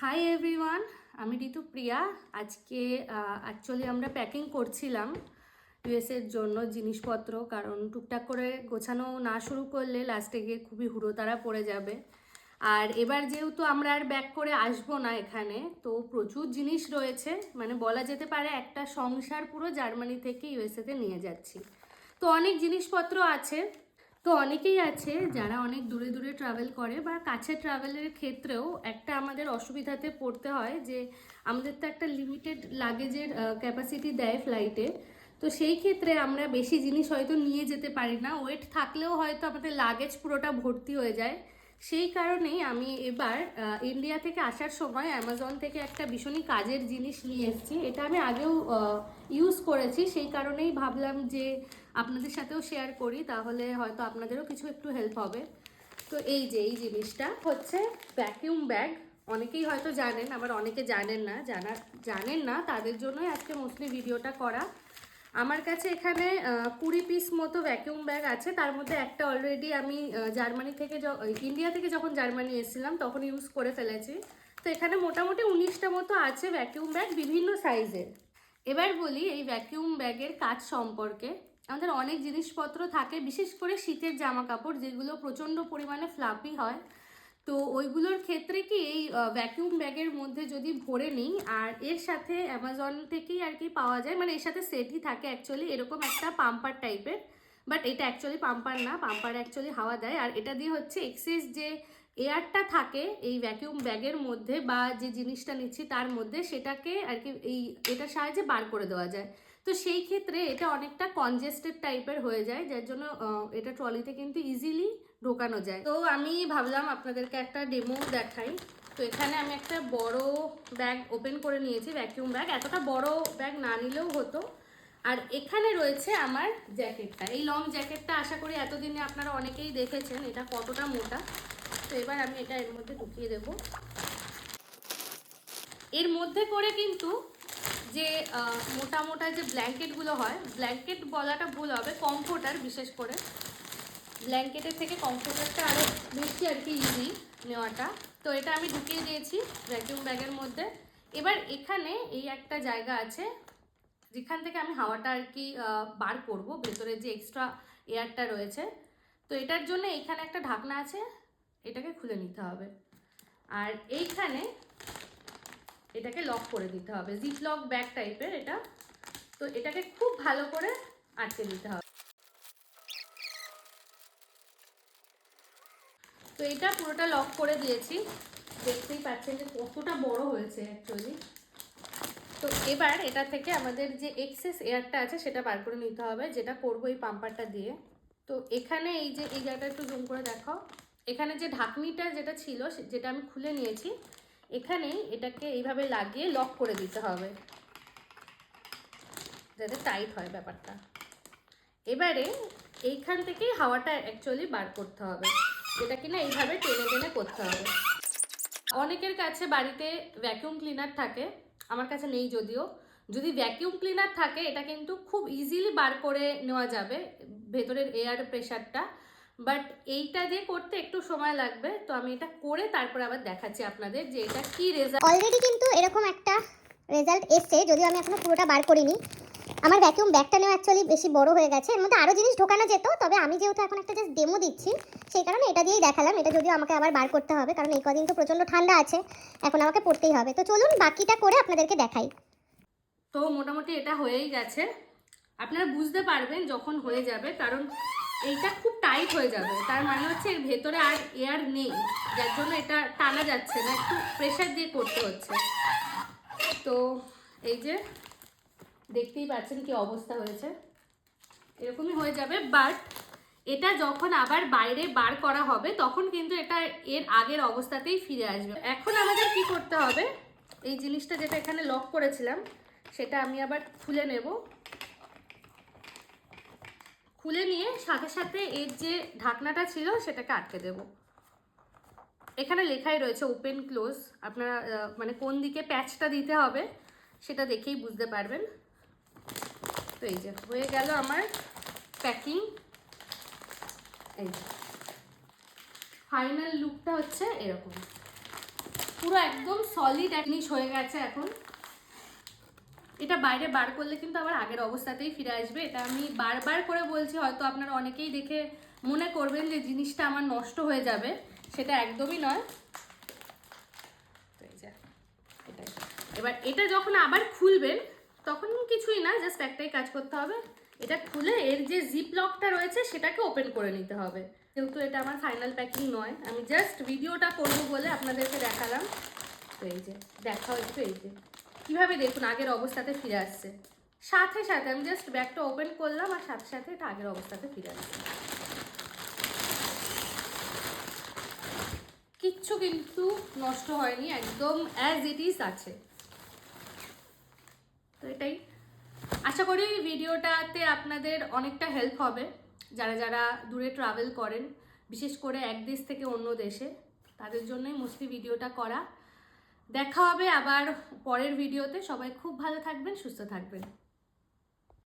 Hi everyone আমি ঋতু প্রিয়া। আজকে actually আমরা প্যাকিং করছিলাম ইউএসের জন্য জিনিসপত্র, কারণ টুকটাক করে গোছানো না শুরু করলে লাস্টে গিয়ে খুবই হুড়োতাড়া পড়ে যাবে। আর এবার যেহেতু আমরা আর ব্যাক করে আসব না এখানে, তো প্রচুর জিনিস রয়েছে। মানে বলা যেতে পারে একটা সংসার পুরো জার্মানি থেকে ইউএসএতে নিয়ে যাচ্ছি। তো অনেক জিনিসপত্র আছে। তো অনেকেই আছে যারা অনেক দূরে দূরে ট্রাভেল করে বা কাছে ট্রাভেলের ক্ষেত্রেও একটা আমাদের অসুবিধাতে পড়তে হয় যে আমাদের তো একটা লিমিটেড লাগেজের ক্যাপাসিটি দেয় ফ্লাইটে তো সেই ক্ষেত্রে আমরা বেশি জিনিস হয়তো নিয়ে যেতে পারি না। ওয়েট থাকলেও হয়তো আমাদের লাগেজ পুরোটা ভর্তি হয়ে যায়। সেই কারণেই আমি এবার ইন্ডিয়া থেকে আসার সময় অ্যামাজন থেকে একটা ভীষণই কাজের জিনিস নিয়ে এসেছি। এটা আমি আগেও ইউজ করেছি। সেই কারণেই ভাবলাম যে আপনাদের সাথেও শেয়ার করি, তাহলে হয়তো আপনাদেরও কিছু একটু হেল্প হবে। তো এই যে, এই জিনিসটা হচ্ছে ভ্যাকিউম ব্যাগ অনেকেই হয়তো জানেন, আবার অনেকে জানেন না, জানা, জানেন না, তাদের জন্যই আজকে মোস্টলি ভিডিওটা করা। আমার কাছে এখানে কুড়ি পিস মতো ভ্যাকিউম ব্যাগ আছে। তার মধ্যে একটা অলরেডি আমি জার্মানি থেকে ইন্ডিয়া থেকে যখন জার্মানি এসেছিলাম, তখন ইউজ করে ফেলেছি। তো এখানে মোটামুটি উনিশটা মতো আছে ভ্যাকিউম ব্যাগ বিভিন্ন সাইজের এবার বলি এই ভ্যাকিউম ব্যাগের কাজ সম্পর্কে। আমাদের অনেক জিনিসপত্র থাকে, বিশেষ করে শীতের জামা কাপড় যেগুলো প্রচণ্ড পরিমাণে ফ্লাপি হয়। তো ওইগুলোর ক্ষেত্রে কি এই ভ্যাকিউম ব্যাগের মধ্যে যদি ভরে নিই, আর এর সাথে অ্যামাজন থেকেই আর কি পাওয়া যায় মানে এর সাথে সেটই থাকে অ্যাকচুয়ালি এরকম একটা পাম্পার টাইপের বাট এটা অ্যাকচুয়ালি পাম্পার না পাম্পার অ্যাকচুয়ালি হাওয়া দেয়, আর এটা দিয়ে হচ্ছে এক্সেস যে এয়ারটা থাকে এই ভ্যাকিউম ব্যাগের মধ্যে বা যে জিনিসটা নিচ্ছি তার মধ্যে সেটাকে আর কি এই, এটার সাহায্যে বার করে দেওয়া যায়। তো সেই ক্ষেত্রে এটা অনেকটা কনজেস্টেড টাইপের হয়ে যায়, যার জন্য এটা ট্রলিতে কিন্তু ইজিলি ঢোকানো যায়। তো আমি ভাবলাম আপনাদেরকে একটা ডেমো দেখাই। তো এখানে আমি একটা বড় ব্যাগ ওপেন করে নিয়েছি ভ্যাকিউম ব্যাগ এতটা বড় ব্যাগ না নিলেও হতো। আর এখানে রয়েছে আমার জ্যাকেটটা। এই লং জ্যাকেটটা আশা করি এতদিনে আপনারা অনেকেই দেখেছেন, এটা কতটা মোটা। তো এবার আমি এটা এর মধ্যে ঢুকিয়ে দেবো। এর মধ্যে করে কিন্তু যে মোটা মোটা যে ব্ল্যাঙ্কেটগুলো হয় ব্ল্যাঙ্কেট বলাটা ভুল হবে কমফোর্টার বিশেষ করে। ব্ল্যাঙ্কেটের থেকে কমফোর্টারটা আরও বেশি আর কি ইজি নেওয়াটা। তো এটা আমি ঢুকিয়ে দিয়েছি ভ্যাকিউম ব্যাগের মধ্যে। এবার এখানে এই একটা জায়গা আছে, যেখান থেকে আমি হাওয়াটা আর কি বার করব। ভেতরে যে এক্সট্রা এয়ারটা রয়েছে। তো এটার জন্য এখানে একটা ঢাকনা আছে, এটাকে খুলে নিতে হবে। আর এইখানে এটাকে লক করে দিতে হবে। জিপ লক ব্যাগ টাইপের এটা। তো এটাকে খুব ভালো করে আটকে দিতে হবে। তো এটা পুরোটা লক করে দিয়েছি। দেখতেই পাচ্ছেন যে কতটা বড় হয়েছে অ্যাকচুয়ালি তো এবার এটা থেকে আমাদের যে এক্সেস এয়ারটা আছে সেটা বার করে নিতে হবে, যেটা করব এই পাম্পারটা দিয়ে। তো এখানে এই যে, এই জায়গাটা একটু জুম করে দেখো এখানে যে ঢাকনিটা যেটা ছিল যেটা আমি খুলে নিয়েছি এখানেই এটাকে এইভাবে লাগিয়ে লক করে দিতে হবে। যাতে টাইট হয় ব্যাপারটা। এবারে এইখান থেকেই হাওয়াটা অ্যাকচুয়ালি বার করতে হবে। যেটা কিনা এইভাবে টেনে টেনে করতে হবে। অনেকের কাছে বাড়িতে ভ্যাকিউম ক্লিনার থাকে, আমার কাছে নেই যদিও। যদি ভ্যাকিউম ক্লিনার থাকে, এটা কিন্তু খুব ইজিলি বার করে নেওয়া যাবে। ভেতরের এয়ার প্রেশারটা বাট এইটা দিয়ে করতে একটু সময় লাগবে। তো আমি এটা করে তারপর আবার দেখাচ্ছি আপনাদের যে এটা কি রেজাল্ট অলরেডি কিন্তু এরকম একটা রেজাল্ট এসছে যদিও আমি এখনও পুরোটা বার করিনি। আমার ভ্যাকিউম ব্যাগটা নেওয়া অ্যাকচুয়ালি বেশি বড় হয়ে গেছে। এর মধ্যে আরও জিনিস ঢোকানো যেত তবে আমি যেহেতু এখন একটা জাস্ট ডেমো দিচ্ছি সেই কারণে এটা দিয়েই দেখালাম। এটা যদিও আমাকে আবার বার করতে হবে কারণ এই কদিন তো প্রচণ্ড ঠান্ডা আছে এখন আমাকে পড়তেই হবে। তো চলুন বাকিটা করে আপনাদেরকে দেখাই। তো মোটামুটি এটা হয়েই গেছে। আপনারা বুঝতে পারবেন যখন হয়ে যাবে কারণ এইটা খুব টাইট হয়ে যাবে। তার মানে হচ্ছে এর ভেতরে আর এয়ার নেই। যার জন্য এটা টানা যাচ্ছে না, একটু প্রেশার দিয়ে করতে হচ্ছে। তো এই যে দেখতেই পাচ্ছেন কি অবস্থা হয়েছে। এরকমই হয়ে যাবে বাট এটা যখন আবার বাইরে বার করা হবে, তখন কিন্তু এটা এর আগের অবস্থাতেই ফিরে আসবে। এখন আমাদের কি করতে হবে? এই জিনিসটা যেটা এখানে লক করেছিলাম, সেটা আমি আবার খুলে নেব। খুলে নিয়ে সাথে সাথে এর যে ঢাকনাটা ছিল সেটাকে আটকে দেব। এখানে লেখাই রয়েছে ওপেন ক্লোজ আপনারা মানে কোন দিকে প্যাচটা দিতে হবে সেটা দেখেই বুঝতে পারবেন। তো এই যে, হয়ে গেল আমার প্যাকিং এই ফাইনাল লুকটা হচ্ছে এরকম। পুরো একদম সলিড জিনিস হয়ে গেছে এখন। এটা বাইরে বার করলে কিন্তু আবার আগের অবস্থাতেই ফিরে আসবে। এটা আমি বারবার করে বলছি, হয়তো আপনারা অনেকেই দেখে মনে করবেন যে জিনিসটা আমার নষ্ট হয়ে যাবে। সেটা একদমই নয়। এটাই। এবার এটা যখন আবার খুলবেন, তখন কিছুই না, জাস্ট একটাই কাজ করতে হবে। এটা খুলে এর যে জিপ লকটা রয়েছে, সেটাকে ওপেন করে নিতে হবে। যেহেতু এটা আমার ফাইনাল প্যাকিং নয়, আমি জাস্ট ভিডিওটা করব বলে আপনাদেরকে দেখালাম। তো এই যে দেখা একটু এই যে। কীভাবে দেখুন আগের অবস্থাতে ফিরে আসছে? সাথে সাথে, আমি জাস্ট ব্যাগটা ওপেন করলাম আর সাথে সাথে এটা আগের অবস্থাতে ফিরে আসছে। কিচ্ছু কিন্তু নষ্ট হয়নি, একদম অ্যাজ ইট ইজ আছে। তো এটাই। আশা করি ভিডিওটাতে আপনাদের অনেকটা হেল্প হবে, যারা যারা দূরে ট্রাভেল করেন, বিশেষ করে এক দেশ থেকে অন্য দেশে। তাদের জন্যই মোস্টলি ভিডিওটা করা। দেখা হবে আবার পরের ভিডিওতে। সবাই খুব ভালো থাকবেন সুস্থ থাকবেন।